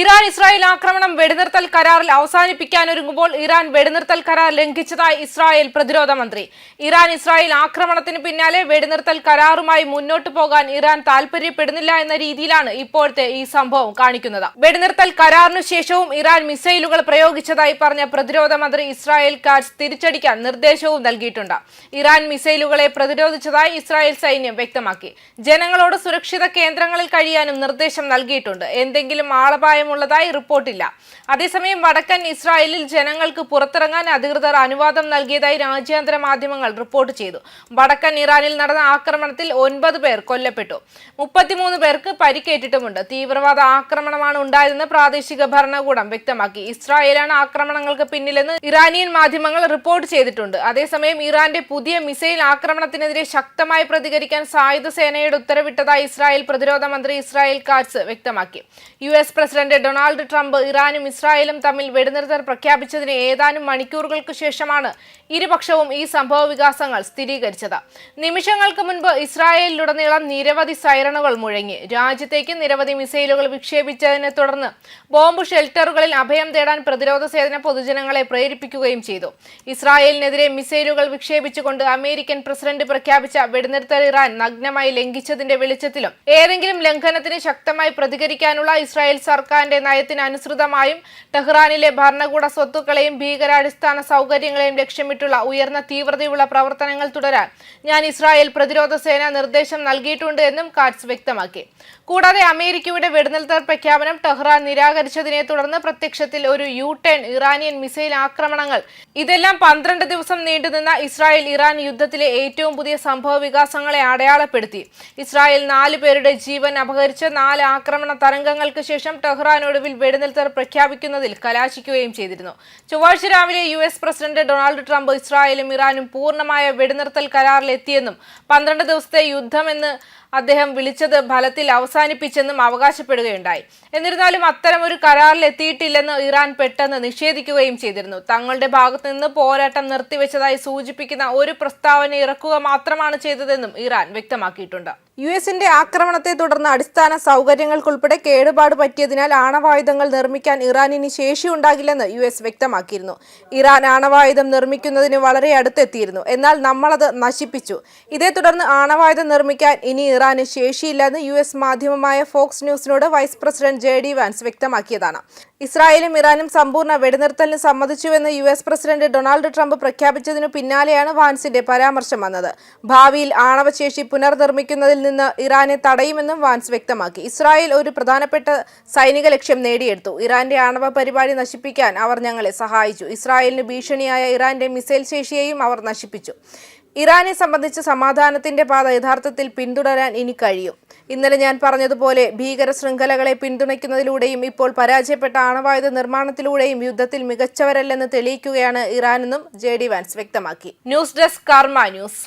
Iran Israel ആക്രമണം വെടിനിർത്തൽ കരാറിൽ അവസാനിപ്പിക്കാനൊരുങ്ങുമ്പോൾ ഇറാൻ വെടിനിർത്തൽ കരാർ ലംഘിച്ചതായി ഇസ്രായേൽ പ്രതിരോധ മന്ത്രി. ഇറാൻ ഇസ്രായേൽ ആക്രമണത്തിന് പിന്നാലെ വെടിനിർത്തൽ കരാറുമായി മുന്നോട്ടു പോകാൻ ഇറാൻ താൽപര്യപ്പെടുന്നില്ല എന്ന രീതിയിലാണ് ഇപ്പോഴത്തെ ഈ സംഭവം കാണിക്കുന്നത്. വെടിനിർത്തൽ കരാറിനു ശേഷവും ഇറാൻ മിസൈലുകൾ പ്രയോഗിച്ചതായി പറഞ്ഞ പ്രതിരോധ മന്ത്രി ഇസ്രായേൽ കാറ്റ്സ് തിരിച്ചടിക്കാൻ നിർദ്ദേശവും നൽകിയിട്ടുണ്ട്. ഇറാൻ മിസൈലുകളെ പ്രതിരോധിച്ചതായി ഇസ്രായേൽ സൈന്യം വ്യക്തമാക്കി. ജനങ്ങളോട് സുരക്ഷിത കേന്ദ്രങ്ങളിൽ കഴിയാനും നിർദ്ദേശം നൽകിയിട്ടുണ്ട്. എന്തെങ്കിലും ആളപായമുള്ളതായി റിപ്പോർട്ടില്ല. അതേസമയം വടക്കൻ ഇസ്രായേലിൽ ജനങ്ങൾക്ക് പുറത്തിറങ്ങാൻ അധികൃതർ അനുവാദം നൽകിയതായി രാജ്യാന്തര മാധ്യമങ്ങൾ റിപ്പോർട്ട് ചെയ്തു. വടക്കൻ ഇറാനിൽ നടന്ന ആക്രമണത്തിൽ ഒൻപത് പേർ കൊല്ലപ്പെട്ടു. മുപ്പത്തിമൂന്ന് പേർക്ക് പരിക്കേറ്റിട്ടുമുണ്ട്. തീവ്രവാദ ആക്രമണമാണ് ഉണ്ടായതെന്ന് പ്രാദേശിക ഭരണകൂടം വ്യക്തമാക്കി. ഇസ്രായേലാണ് ആക്രമണങ്ങൾക്ക് പിന്നിലെന്ന് ഇറാനിയൻ മാധ്യമങ്ങൾ റിപ്പോർട്ട് ചെയ്തിട്ടുണ്ട്. അതേസമയം ഇറാന്റെ പുതിയ മിസൈൽ ആക്രമണത്തിനെതിരെ ശക്തമായി പ്രതികരിക്കാൻ സായുധ സേനയുടെ ഉത്തരവിട്ടതായി ഇസ്രായേൽ പ്രതിരോധ മന്ത്രി ഇസ്രായേൽ കാറ്റ്സ് വ്യക്തമാക്കി. U S president Donald Trump ഇറാനും ഇസ്രായേലും തമ്മിൽ വെടിനിർത്തൽ പ്രഖ്യാപിച്ചതിന് ഏതാനും മണിക്കൂറുകൾക്ക് ശേഷമാണ് ഇരുപക്ഷവും ഈ സംഭവ വികാസങ്ങൾ സ്ഥിരീകരിച്ചത്. നിമിഷങ്ങൾക്ക് മുൻപ് ഇസ്രായേലിലുടനീളം നിരവധി സൈറണുകൾ മുഴങ്ങി. രാജ്യത്തേക്ക് നിരവധി മിസൈലുകൾ വിക്ഷേപിച്ചതിനെ തുടർന്ന് ബോംബ് ഷെൽട്ടറുകളിൽ അഭയം തേടാൻ പ്രതിരോധ സേന പൊതുജനങ്ങളെ പ്രേരിപ്പിക്കുകയും ചെയ്തു. ഇസ്രായേലിനെതിരെ മിസൈലുകൾ വിക്ഷേപിച്ചുകൊണ്ട് അമേരിക്കൻ പ്രസിഡന്റ് പ്രഖ്യാപിച്ച വെടിനിർത്തൽ ഇറാൻ നഗ്നമായി ലംഘിച്ചതിന്റെ വെളിച്ചത്തിലും ഏതെങ്കിലും ലംഘനത്തിന് ശക്തമായി പ്രതികരിക്കാനുള്ള ഇസ്രായേൽ സർക്കാരിന്റെ നയത്തിന് അനുസൃതമായും ടെഹ്റാനിലെ ഭരണകൂട സ്വത്തുക്കളെയും ഭീകരാടിസ്ഥാന സൗകര്യങ്ങളെയും ലക്ഷ്യമിട്ടുള്ള ഉയർന്ന തീവ്രതയുള്ള പ്രവർത്തനങ്ങൾ തുടരാൻ ഞാൻ ഇസ്രായേൽ പ്രതിരോധ സേന നിർദ്ദേശം നൽകിയിട്ടുണ്ട് എന്നും കാറ്റ്സ് വ്യക്തമാക്കി. കൂടാതെ അമേരിക്കയുടെ വെടിനിർത്തൽ പ്രഖ്യാപനം ടെഹ്റാൻ നിരാകരിച്ചതിനെ തുടർന്ന് പ്രത്യക്ഷത്തിൽ ഒരു യു ടേൺ ഇറാനിയൻ മിസൈൽ ആക്രമണങ്ങൾ. ഇതെല്ലാം പന്ത്രണ്ട് ദിവസം നീണ്ടുനിന്ന ഇസ്രായേൽ ഇറാൻ യുദ്ധത്തിലെ ഏറ്റവും പുതിയ സംഭവ വികാസങ്ങളെ അടയാളപ്പെടുത്തി. ഇസ്രായേൽ നാല് പേരുടെ ജീവൻ അപഹരിച്ച നാല് ആക്രമണ തരംഗങ്ങൾക്ക് ശേഷം ടെഹ്റാൻ ഒടുവിൽ വെടിനിർത്തൽ പ്രഖ്യാപിക്കുന്നതിൽ കലാശിക്കുകയും ചെയ്തിരുന്നു. ചൊവ്വാഴ്ച രാവിലെ U S president Donald Trump ഇസ്രായേലും ഇറാനും പൂർണമായ വെടിനിർത്തൽ കരാറിലെത്തിയെന്നും പന്ത്രണ്ട് ദിവസത്തെ യുദ്ധമെന്ന് അദ്ദേഹം വിളിച്ചത് ഫലത്തിൽ അവസാനിപ്പിച്ചെന്നും അവകാശപ്പെടുകയുണ്ടായി. എന്നിരുന്നാലും അത്തരമൊരു കരാറിൽ എത്തിയിട്ടില്ലെന്ന് ഇറാൻ പെട്ടെന്ന് നിഷേധിക്കുകയും ചെയ്തിരുന്നു. തങ്ങളുടെ ഭാഗത്തു നിന്ന് പോരാട്ടം നിർത്തിവെച്ചതായി സൂചിപ്പിക്കുന്ന ഒരു പ്രസ്താവന ഇറക്കുക മാത്രമാണ് ചെയ്തതെന്നും ഇറാൻ വ്യക്തമാക്കിയിട്ടുണ്ട്. യു എസിന്റെ ആക്രമണത്തെ തുടർന്ന് അടിസ്ഥാന സൗകര്യങ്ങൾക്കുൾപ്പെടെ കേടുപാട് പറ്റിയതിനാൽ ആണവായുധങ്ങൾ നിർമ്മിക്കാൻ ഇറാനിന് ശേഷിയുണ്ടാകില്ലെന്ന് യു എസ് വ്യക്തമാക്കിയിരുന്നു. ഇറാൻ ആണവായുധം നിർമ്മിക്കുന്നതിന് വളരെ അടുത്തെത്തിയിരുന്നു. എന്നാൽ നമ്മളത് നശിപ്പിച്ചു. ഇതേ തുടർന്ന് ആണവായുധം നിർമ്മിക്കാൻ ഇനി ഇറാന് ശേഷിയില്ലെന്ന് യു എസ് മാധ്യമമായ ഫോക്സ് ന്യൂസിനോട് vice president J D Vance വ്യക്തമാക്കിയതാണ്. ഇസ്രായേലും ഇറാനും സമ്പൂർണ വെടിനിർത്തലിന് സമ്മതിച്ചുവെന്ന് U S president Donald Trump പ്രഖ്യാപിച്ചതിനു പിന്നാലെയാണ് വാൻസിന്റെ പരാമർശം വന്നത്. ഭാവിയിൽ ആണവശേഷി പുനർനിർമ്മിക്കുന്നതിൽ നിന്ന് ഇറാനെ തടയുമെന്നും വാൻസ് വ്യക്തമാക്കി. ഇസ്രായേൽ ഒരു പ്രധാനപ്പെട്ട സൈനിക ലക്ഷ്യം നേടിയെടുത്തു. ഇറാന്റെ ആണവ പരിപാടി നശിപ്പിക്കാൻ അവർ ഞങ്ങളെ സഹായിച്ചു. ഇസ്രായേലിന് ഭീഷണിയായ ഇറാന്റെ മിസൈൽ ശേഷിയെയും അവർ നശിപ്പിച്ചു. ഇറാനെ സംബന്ധിച്ച് സമാധാനത്തിന്റെ പാത യഥാർത്ഥത്തിൽ പിന്തുടരാൻ ഇനി കഴിയും. ഇന്നലെ ഞാൻ പറഞ്ഞതുപോലെ ഭീകര ശൃംഖലകളെ പിന്തുണയ്ക്കുന്നതിലൂടെയും ഇപ്പോൾ പരാജയപ്പെട്ട ആണവായുധ നിർമ്മാണത്തിലൂടെയും യുദ്ധത്തിൽ മികച്ചവരല്ലെന്ന് തെളിയിക്കുകയാണ് ഇറാനെന്നും ജെ ഡി വാൻസ് വ്യക്തമാക്കി. News desk Karma news.